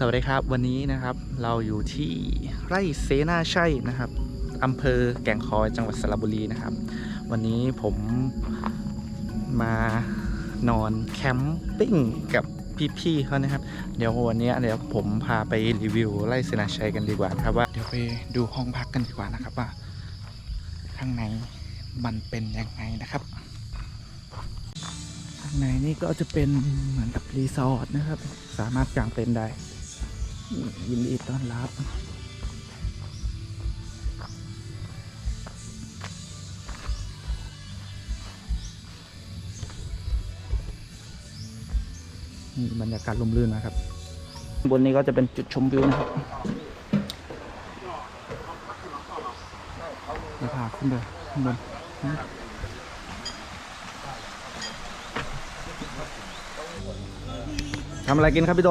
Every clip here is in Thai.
สวัสดีครับวันนี้นะครับเราอยู่ที่ไร่เสนาชัยนะครับอำเภอแก่งคอยจังหวัดสระบุรีนะครับ วันนี้ผมมานอนแคมปิ้งกับพี่ๆเขานะครับ เดี๋ยววันนี้เดี๋ยวผมพาไปรีวิวไร่เสนาชัยกันดีกว่านะครับว่าเดี๋ยวไปดูห้องพักกันดีกว่านะครับว่าข้างในมันเป็นยังไงนะครับข้างในนี่ก็จะเป็นเหมือนกับรีสอร์ทนะครับ สามารถกางเต็นท์ได้ ยินดีต้อนรับนี่บรรยากาศลมรื่นนะครับ บนนี้ก็จะเป็นจุดชมวิวนะครับเดี๋ยวพาขึ้นไปข้างบนทำอะไรกินครับพี่โต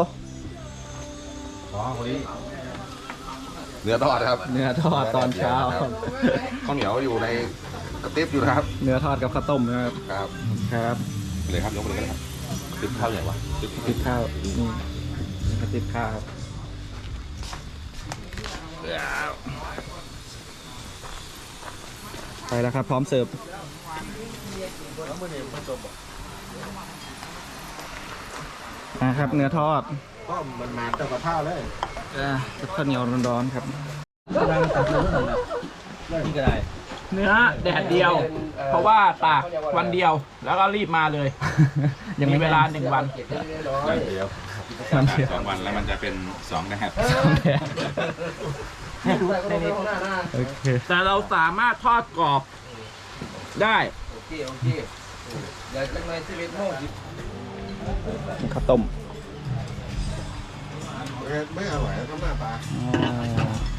คนนี้เนื้อทอดครับเนื้อทอดตอนเช้า ครับข้าวเหนียวอยู่ในกระติบอยู่นะครับ เนื้อทอดกับข้าวต้มนะครับ ครับครับเลยครับยกไปเลยครับติบข้าวใหญ่วะติบติดข้าวนี่นี่ก็ติดข้าวไปแล้วครับ พร้อมเสิร์ฟนะครับ เนื้อทอด ก็มันมาจากกระทะเลยอ่ากับข้าวเหนียวร้อนๆครับเนื้อแดดเดียว เพราะว่าตากวันเดียวแล้วก็รีบมาเลย ยังมีไม่เวลาหนึ่งวันวันเดียววันเดียวสองวันแล้วมันจะเป็นสองนะครับโอเคแต่เราสามารถทอดกรอบได้ข้าวต้ม ไม่อร่อยทำหน้าตาอ่า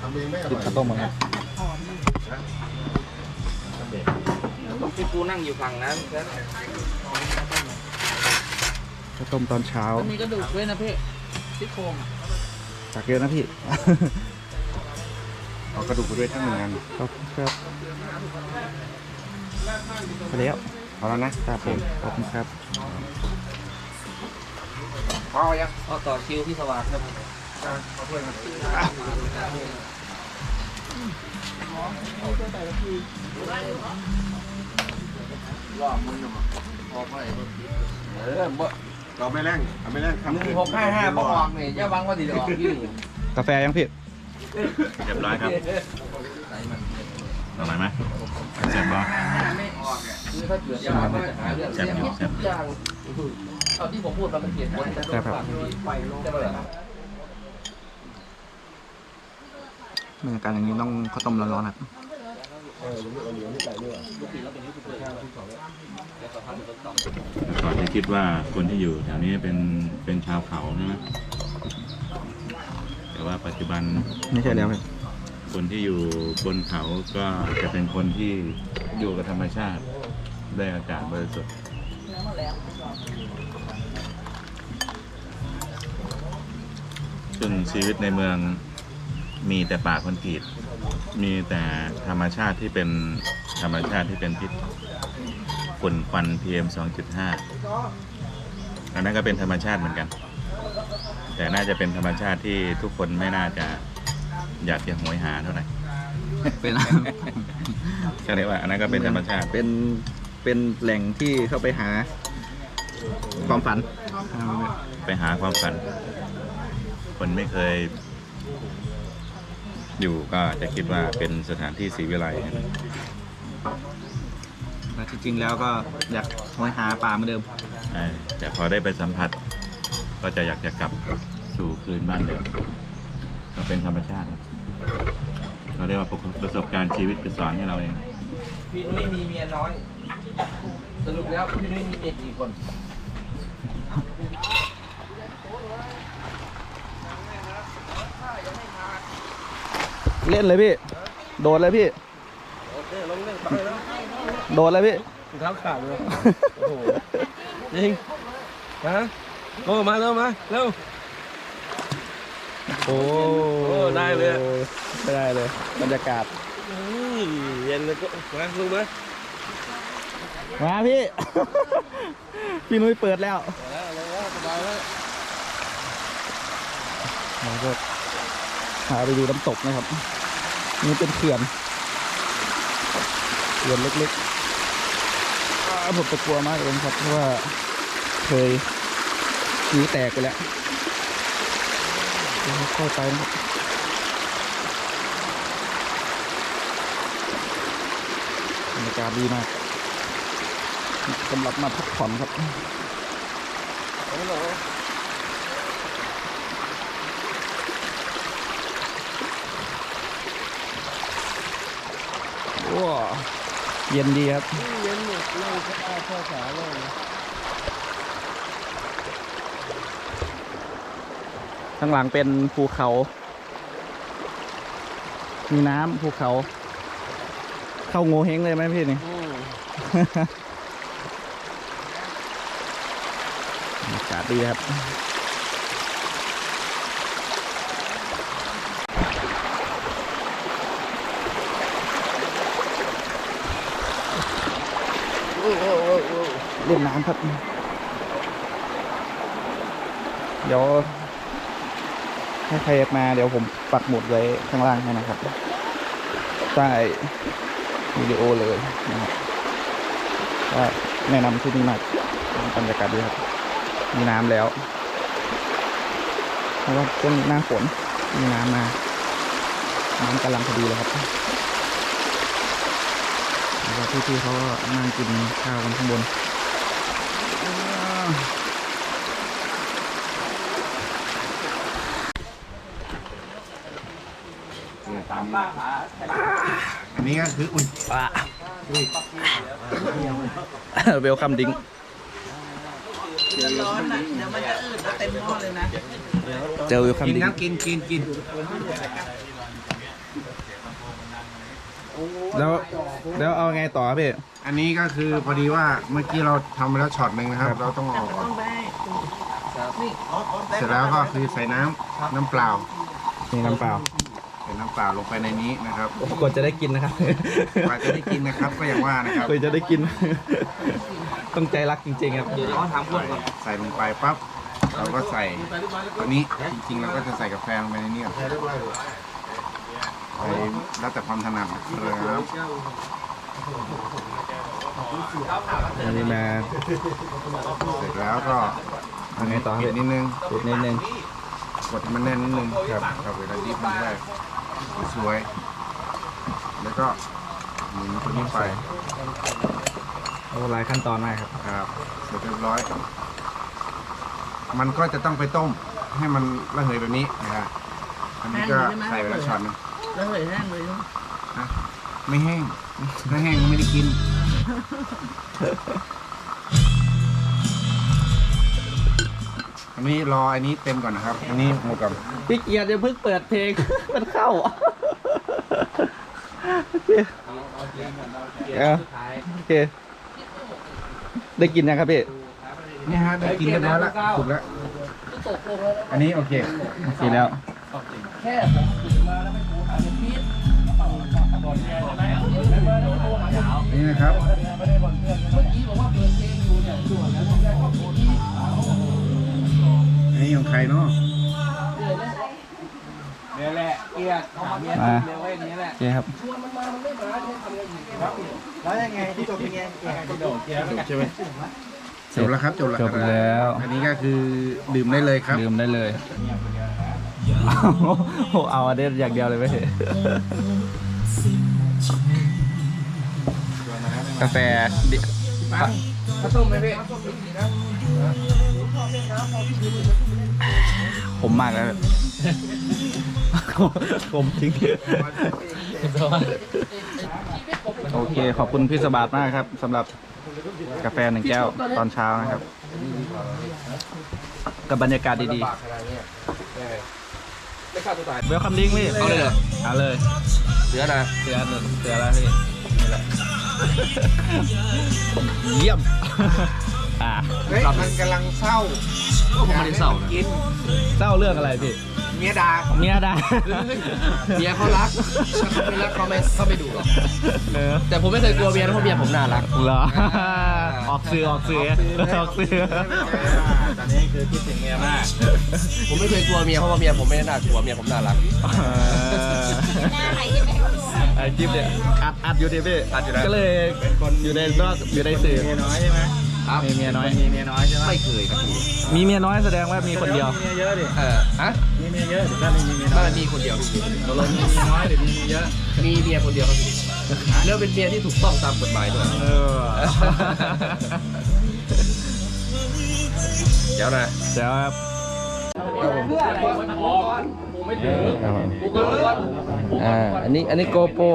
ทำเองไม่อติดร่อยข้าวต้มมาครับพี่กูนั่งอยู่ฝั่งนั้นข้าวต้มตอนเช้ามีกระดูกด้วยนะพี่ซี่โครงตักเยอะนะพี่เอากระดูกไปด้วยทั้งหนึ่งอันขอบคุณครับไปแล้วเอาแล้วนะครับผมขอบคุณครับพอยังก็ต่อคิวที่สว่างครับ เออบ่เราไม่แรงเอาไม่แรงทำหนึ่งหกห้าห้าบออกนี่อย่าบังว่าติดออกที่นี่กาแฟยังพี่เรียบร้อยครับอร่อยไหมแซ่บปะไม่คือถ้าเกิดย่าบังว่าจะหาเรื่องเสียงทุกอย่างเอาที่ผมพูดมาเป็นเหตุผลแต่ต้องฟังดีไปลงได้ไหมล่ะบ บรรยากาศอย่างนี้ต้องข้าวต้มร้อนๆครับก่อนจะคิดว่าคนที่อยู่แถวนี้เป็นเป็นชาวเขาใช่ไหมแต่ว่าปัจจุบันไม่ใช่แล้วพี่คนที่อยู่บนเขาก็จะเป็นคนที่อยู่กับธรรมชาติได้อากาศบริสุทธิ์ซึ่งชีวิตในเมือง มีแต่ป่าคอนกรีตมีแต่ธรรมชาติที่เป็นธรรมชาติที่เป็นพิษฝุ่นควัน PM 2.5 อันนั้นก็เป็นธรรมชาติเหมือนกัน แต่น่าจะเป็นธรรมชาติที่ทุกคนไม่น่าจะอยากจะหวยหาเท่าไหร่เป็นก็เรียกว่าอันนั้นก็เป็นธรรมชาติเป็นเป็นแหล่งที่เข้าไปหาความฝัน ไปหาความฝัน คนไม่เคย อยู่ก็จะคิดว่าเป็นสถานที่ศรีวิไลแต่จริงๆแล้วก็อยากหอยหาปลาเหมือนเดิม ใช่แต่พอได้ไปสัมผัส ก็จะอยากจะกลับสู่คืนบ้านเดิมก็เป็นธรรมชาติเราเรียกว่าประสบการณ์ชีวิตคือสอนให้เราเอง พี่นุ้ยมีเมียน้อย สรุปแล้วพี่นุ้ยมีเมียกี่คน เล่นเลยพี่ โดดเลยพี่โดดเลยพี่เท้าขาดเลยโอ้โหจริงฮะโอ้มาเร็วมาเร็วโอ้โอ้ได้เลยไม่ได้เลยบรรยากาศนี่เย็นเลยก็มาลงมามาพี่ พี่นุ้ยเปิดแล้วแล้วลงแล้วสบายแล้วเราก็พาไปดูน้ำตกนะครับ นี่เป็นเขื่อนเขื่อนเล็กๆผมจะกลัวมากเลยครับเพราะว่าเคยนิ้วแตกไปแล้วเดี๋ยวค่อยไปนะครับบรรยากาศดีมากสำหรับมาพักผ่อนครับ ว้าเย็นดีครับ เย็นเนี่ยเลยข้าวข้าวขาเลยข้างหลังเป็นภูเขา มีน้ำภูเขา เข้าโงเฮงเลยไหมพี่นี่บรรยากาศดีครับ เล่นน้ำครับ เดี๋ยวถ้าใครมาเดี๋ยวผมปักหมุดไว้ข้างล่างให้นะครับใต้วิดีโอเลยนะครับก็แนะนำที่นี่มากบรรยากาศดีครับ มีน้ำแล้วเพราะว่าเป็นหน้าฝนมีน้ำมา น้ำกำลังพอดีเลยครับแล้วพี่ๆเขาก็นั่งกินข้าวกันข้างบน อันนี้ก็คืออุ่นเวลคัมดิ้งร้อนอะเดี๋ยวมันจะอืดแล้วเต็มหม้อเลยนะ เจอเวลคัมกินดิ้งครับกินกินกินแล้วแล้วเอาไงต่อครับพี่ อันนี้ก็คือพอดีว่าเมื่อกี้เราทำไปแล้วช็อตหนึ่งนะครับ เราต้องเอาออกต้องได้นี่เสร็จแล้วก็คือใส่น้ำน้ำเปล่านี่น้ำเปล่าใส่น้ำเปล่าลงไปในนี้นะครับกดจะได้กินนะครับ กว่าจะได้กินนะครับก็อย่างว่านะครับกว่าจะได้กิน ต้องใจรักจริงๆครับใส่ลงไปปั๊บเราก็ใส่อันนี้จริงๆเราก็จะใส่กาแฟลงไปในนี้ก่อนใส่แล้วแต่ความถนัดนะครับ อันนี้มาเสร็จแล้วก็เอาไงต่อครับปิดนิดนึงปิดนิดนึงกดให้มันแน่นนิดนึงครับครับเวลาดิบมันจะได้สวย แล้วก็หมุนตัวนี้ไปโอ้หลายขั้นตอนมากครับครับเสร็จเรียบร้อย มันก็จะต้องไปต้ม ให้มันระเหยแบบนี้นะครับอันนี้ก็ใส่ไปแล้วช็อตหนึงแล้วเหยแห้งเลยนะไม่แห้งถ้าแห้งก็ไม่ได้กิน อันนี้รออันนี้เต็มก่อนนะครับ อันนี้หมดกับพี่เกียรติจะเพิ่งเปิดเพลง มันเข้าโอเคโอเค ได้กินยังครับพี่นี่ฮะได้กินเรียบร้อยแล้วถูกแล้วอันนี้โอเคกินแล้วแค่ผมมาแล้วไม่กูหาพินพีทกว่าเปิดเพลงอยู่เนี่ยช่ว นั้นผมได้ก็ผิดที่อันนี้ของใครเนาะเนี่ยแหละเกียร์เอามาเกียร์มาเร็วไว้อย่างนี้แหละโอเคครับชวนมันมามันไม่มาเนี่ยทำยังไงครับแล้วยังไงที่จบเป็นไงที่โดดเกียร์จบใช่ไหมจบแล้วครับจบแล้วจบแล้ว อันนี้ก็คือดื่มได้เลยครับลืมได้เลยเอาเอาอันนี้อย่างเดียวเลยไหม กาแฟดิข้าวต้มไหมพี่ผมมากแล้วผมทิ้งโอเค ขอบคุณพี่สบาทมากครับสำหรับกาแฟหนึ่งแก้วตอนเช้านะครับ กับบรรยากาศดีไม่ฆ่าตัวตายๆเวลคัมดิ้งพี่เอาเลยเหรอเอาเลยเสือนะเสือเสือแล้วพี่นี่แหละ เยี่ยมอ่าเฮ้ย มันกำลังเศร้าผมไม่ได้เศร้านะ กิน เศร้าเรื่องอะไรพี่ เมียด่าเมียได้เมียเขารักถ้าเขาไม่รักเขาไม่เขาไม่ดูหรอก เออแต่ผมไม่เคยกลัวเมียนะเพราะเมียผมน่ารัก เหรอออกสื่อออกสื่อออกสื่อตอนนี้คือคิดถึงเมียมาก ผมไม่เคยกลัวเมียเพราะว่าเมียผมไม่ได้น่ากลัวเมียผมน่ารัก ไอ้จิ๊บเนี่ยอัดอัดอยู่ดิพี่อัดอยู่ก็เลยอยู่ในนอกอยู่ในสื่อ เมียน้อยใช่ไหม ครับมีเมียน้อย มีเมียน้อยใช่ไหมไม่เคยครับพี่มีเมียน้อยแสดงว่ามีคนเดียวเมียเยอะดิเออฮะมีเมียเยอะหรือถ้าไม่มีเมียน้ไม่อยมีคนเดียวพี่ตกลงมีเมียน้อยหรือมีเมียเยอะ มีเมียคนเดียวครับพี่แล้วเป็นเมียที่ถูกต้องตามกฎหมายด้วย เออเดี๋ยวนะเดี๋ยวครับอ่าอันนี้อันนี้โกโปร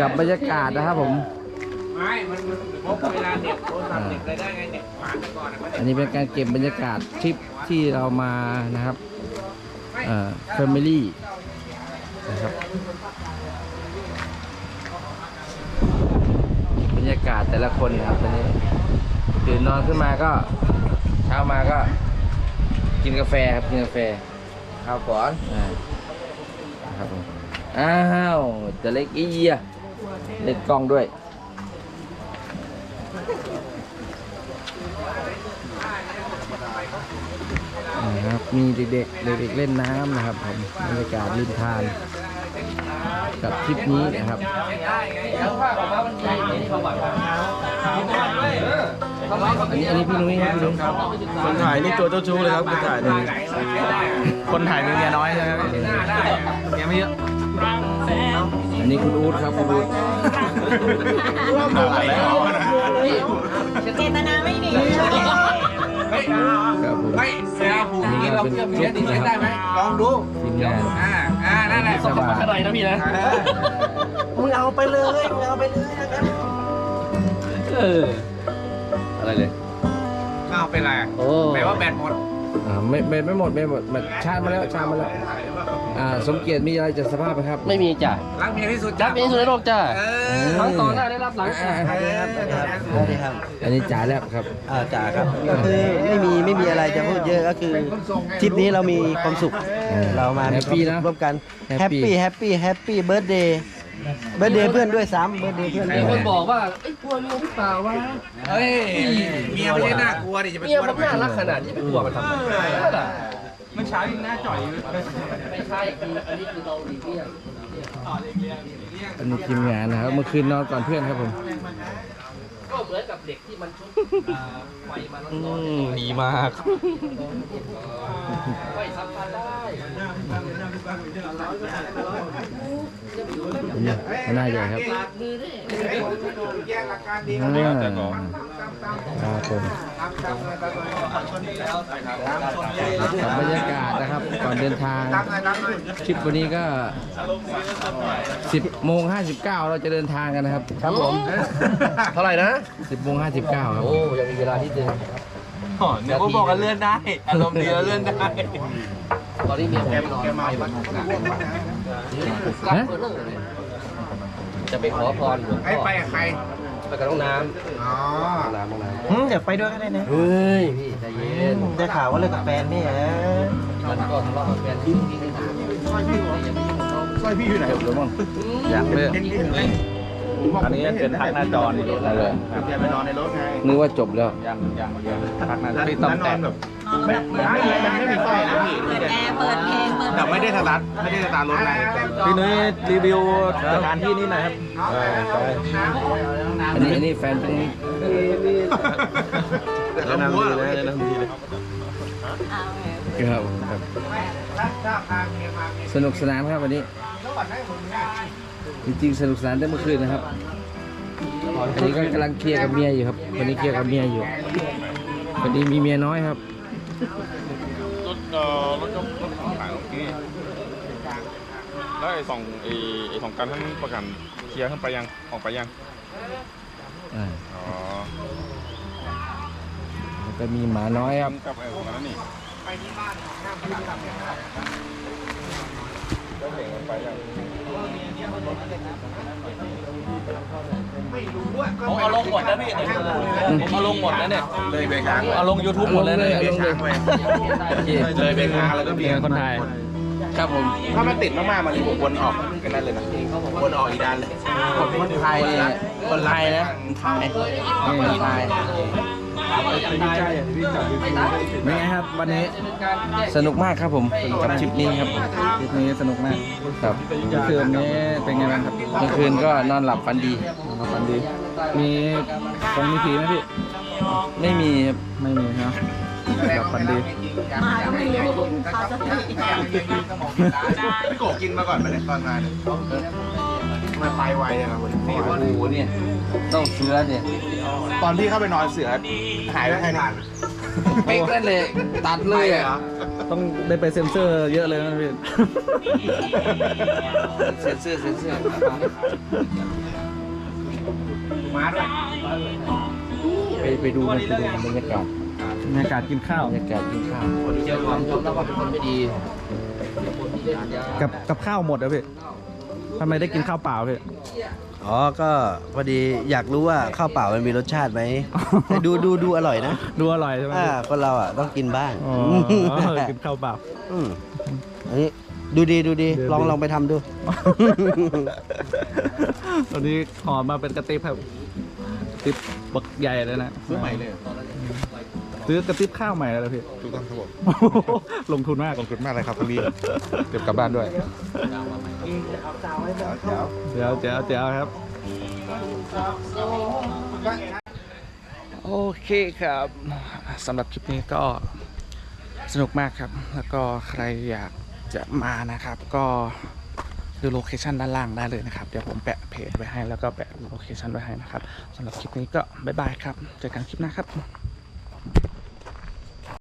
กับบรรยากาศนะครับผม ไม่มันมันพกเวลาเน็ตโทรศัพท์เน็ตอะไรได้ไงเน็ตผ่านไปก่อนอะอันนี้เป็นการเก็บบรรยากาศทริปที่เรามานะครับเอ่อ family นะครับบรรยากาศแต่ละคนนะครับตอนนี้ตื่นนอนขึ้นมาก็ เช้ามาก็กินกาแฟครับกินกาแฟข้าวก่อนอ่าครับผมอ้าวจะเล็กอีเยียเล็กกล้องด้วย นะครับมีเด็กๆเด็กๆเล่นน้ำนะครับผมบรรยากาศริมทาน กับทริปนี้นะครับอันนี้อันนี้พี่นุ้ยครับพี่นุ้ยคนถ่ายนี่ตัวเจ้าชู้เลยครับคนถ่ายนี่คนถ่ายมีเมียน้อยใช่ไหมครับเมียไม่เยอะอันนี้คุณอู๊ดครับคุณอู๊ดเจตนาไม่ดี ครับผมไม่เวลาผูกอย่างนี้เราเชื่อมเมียดีเล่นได้ไหมลองดูทีมงานอ่าอ่านั่นแหละสบายอะไรนะพี่นะมึงเอาไปเลยมึงเอาไปเลยเอออะไรเลยอ้าวเป็นไรอะโอ้แปลว่าแบตหมดอ่า ไม่ไม่ไม่หมดไม่หมดมันชาร์จมาแล้วชาร์จมาแล้วอ่าสมเกียรติมีอะไรจะสภาพไหมครับไม่มีจ้ะรักเมียที่สุดรักเมียที่สุดในโลกจ้ะเอเอออทั้งต่อหน้าได้รับหลังอ่าสวัสดีครับสวัสดีครับสวัสดีครับอันนี้จ่าแล้วครับอ่าจ่าครับก็คือไม่มีไม่มีอะไรจะพูดเยอะก็คือทริปนี้เรามีความสุขเรามาแฮปปี้นะร่วมกันแฮแฮปปปี้ปี้แฮปปี้แฮปปี้เบิร์ดเดย์ เบิร์ดเดย์เพื่อนด้วยซ้ำเบิร์ดเดย์เพื่อนด้มีวยคนบอกว่าเอ้ยกลัวเมียหรือเปล่าวะเฮ้ยเมียไม่ใช่น่ากลัวดิจะไปเมีกยลัวผมน่ารักขนาดนี้ไม่กลัวมันทำไมนั่นแหละมันเช้ายิงหน้าจ่อยอยู่ไม่ใช่คืออันนี้คือเราหลีกเลี่ยงอันนี้ทีมงานนะครับ เมื่อคืนนอนก่อนเพื่อนครับผมก็เหมือนกับเด็กที่มันชุบอ่าไฟมาร้อนๆดีมากไฟสำคัญได้ น่าใหญ่ครับแยกหลักการดีอ่าครับผมกับบรรยากาศนะครับ ก่อนเดินทางรับหน่อยรับหน่อยคลิปวันนี้ก็ 10โมง59 เราจะเดินทางกันนะครับ ครับผม เท่าไหร่นะ 10โมง59 ครับ โอ้ยังมีเวลาที่เดินเนี่ยผมบอกกันเลื่อนได้ อารมณ์ดีแล้วเลื่อนได้ ตอนนี้เมียผมไม่นอนไฟมันหนัก ฮะเปิดเรื่องเลยจะไปขอพรหลวงให้พ่อไปกับใคร ไปกับน้องน้อ๋อำน้องน้ำน้องน้อืมเดี๋ยวไปด้วยก็ได้นะำเฮ้ยพี่ใจเย็น ได้ข่าวว่าเลิกกับแฟนนี่ฮะมันก็ทะเลาะกับแฟนที่ที่นี่นานสร้อยพี่อย่าไปยุ่งกับเขาสร้อยพี่อยู่ไหนจบแล้วมั้งอยากเลยอันนี้เป็นพักหน้าจอนี่นั่นเลยจะไปนอนในรถไงนึกว่าจบแล้วยังยังยังพักหน้าจอพี่ต้องนแต่อนแบบ ไม่ไม่มันไม่มีไฟนะพี่เปิดแอร์เปิดเพลงเปิดแต่ไม่ได้สตาร์ทไม่ได้สตาร์ทรถไงพี่นุ้ยรีวิวสถานที่นี้หน่อยครับอันนี้อันนี้แฟนเป็นแล้วน้ำดีนะน้ำดีเลยครับครับสนุกสนานครับวันนี้ จริงๆสนุกสนานได้เมื่อคืนนะครับอันนี้ก็กำลังเคลียร์กับเมียอยู่ครับวันนี้เคลียร์กับเมียอยู่วันนี้มีเมียน้อยครับ รถเอ่อรถก็รถของขายโอเคแล้วไอ้สองไอ้ไอ้สองการท่านประกันเคลียร์ขึ้นไปยังออกไปยังอ่าอ๋อแล้วก็มีหมาน้อยครับกับไอ้ของนั้นนี่ไปที่บ้านไปยัง ผมเอาลงหมดนะพี่ผมเอาลงหมดนะเนี่ยเลยเบรกค้างเอาลง YouTube หมดเลยนะเบรกค้างไปเลยเบรกค้างแล้วก็เบี่ยงคนไทยครับผมถ้ามันติดมากๆมันวนออกกันนั่นเลยนะวนออกอีกด้านเลยคนไทยเนี่ยคนไทยนะคนไทยคนไทย เป็นไงครับวันนี้สนุกมากครับผมกับทริปนี้ครับผมทริปนี้สนุกมากครับเมื่อคืนนี้เป็นไงบ้างครับเมื่อคืนก็นอนหลับฝันดีมาฝันดี มีคงมีผีไหมพี่ไม่มีครับไม่มีเนาะหลับฝันดีพี่โกกินมาก่อนไหมเนี่ยตอนงานเนี่ย ทำไมันไปไวเลยครับวันโอ้นี้โหเนี่ยต้องเสือเนี่ยตอนพี่เข้าไปนอนเสือหายไปแค่นี้เป๊กนั่นเลยตัดเลยอะต้องได้ไปเซ็นเซอร์เยอะเลยนะพี่เซ็นเซอร์เซ็นเซอร์มาด้วยไปไปดูมันไปดูบรรยากาศบรรยากาศกินข้าวบรรยากาศกินข้าวเจอความชมแล้วว่าเป็นคนไม่ดี กับกับข้าวหมดอะพี่ ทำไมได้กินข้าวเปล่าพี่ อ๋อ ก็พอดีอยากรู้ว่าข้าวเปล่ามันมีรสชาติไหม แต่ดูดูดูอร่อยนะดูอร่อยใช่ไหมอ่าพี่คนเราอะต้องกินบ้างอ๋อกินข้าวเปล่า อืมอันนี้ดูดีดูดีดูดีลองลองไปทำดู ตอนนี้ห่อมาเป็นกระติบครับกระติบบักใหญ่เลยนะซื้อใหม่เลยซื้อกระติบข้าวใหม่แล้วพี่ ถูกต้องครับผม ลงทุนมากขอบคุณมากเลยครับคุณพี่เก็บกลับบ้านด้วย เดี๋ยวเดี๋ยวเดี๋ยวครับ โอเคครับสำหรับคลิปนี้ก็สนุกมากครับ แล้วก็ใครอยากจะมานะครับ ก็ดูโลเคชันด้านล่างได้เลยนะครับ เดี๋ยวผมแปะเพจไว้ให้แล้วก็แปะโลเคชันไว้ให้นะครับสำหรับคลิปนี้ก็บ๊ายบายครับ เจอกันคลิปหน้าครับ